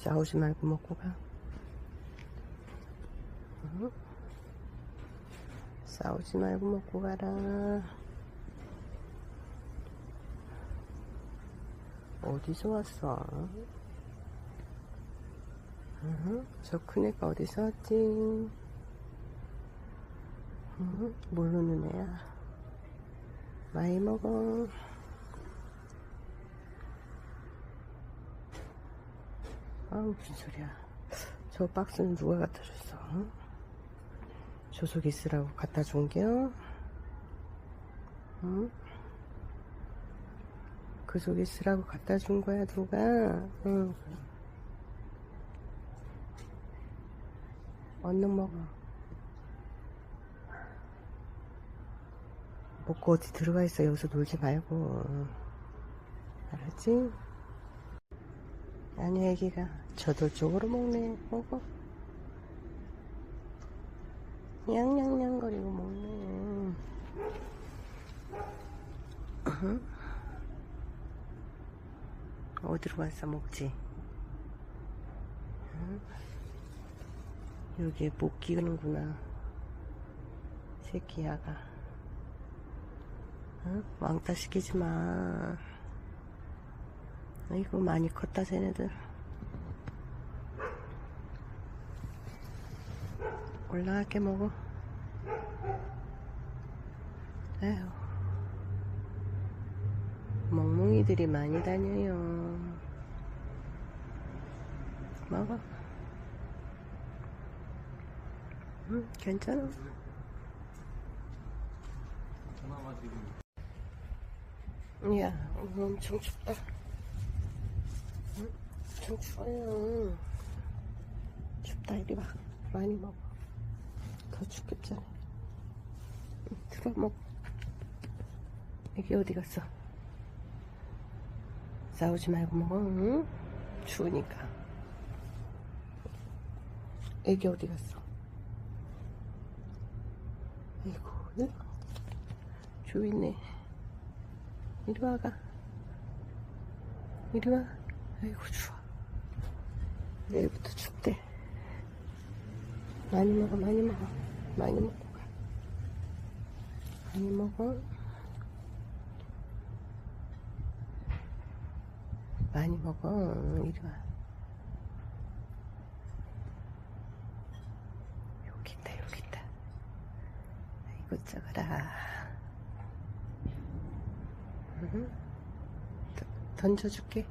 싸우지 말고 먹고 가. 응? 싸우지 말고 먹고 가라. 어디서 왔어? 응? 저 큰 애가 어디서 왔지? 응? 모르는 애야. 많이 먹어. 아우 무슨 소리야 저 박스는 누가 갖다 줬어 응? 조속 있으라고 갖다 준겨 응? 그 속에 쓰라고 갖다 준 거야 누가 응. 얼른 먹어 먹고 어디 들어가 있어 여기서 놀지 말고 알았지? 아니 애기가 저돌적으로 먹네. 먹어. 냥냥냥거리고 먹네. 어디로 가서 먹지? 응? 여기에 못 끼우는구나. 새끼야가. 응? 왕따 시키지 마 아이고 많이 컸다 쟤네들. 올라갈게 먹어. 에휴. 멍멍이들이 많이 다녀요. 먹어. 응 괜찮아. 야 엄청 춥다 엄청 추워요. 춥다, 이리 와. 많이 먹어. 더 춥겠잖아. 응, 들어 먹어. 애기 어디 갔어? 싸우지 말고 먹어, 응? 추우니까. 애기 어디 갔어? 아이고. 주 있네. 이리 와가. 이리 와. 아이고, 추워. 내일부터 춥대. 많이 먹어, 많이 먹어. 많이 먹고 가. 많이 먹어. 많이 먹어. 이리 와. 여기 있다, 여기 있다. 응? 던- 던져줄게.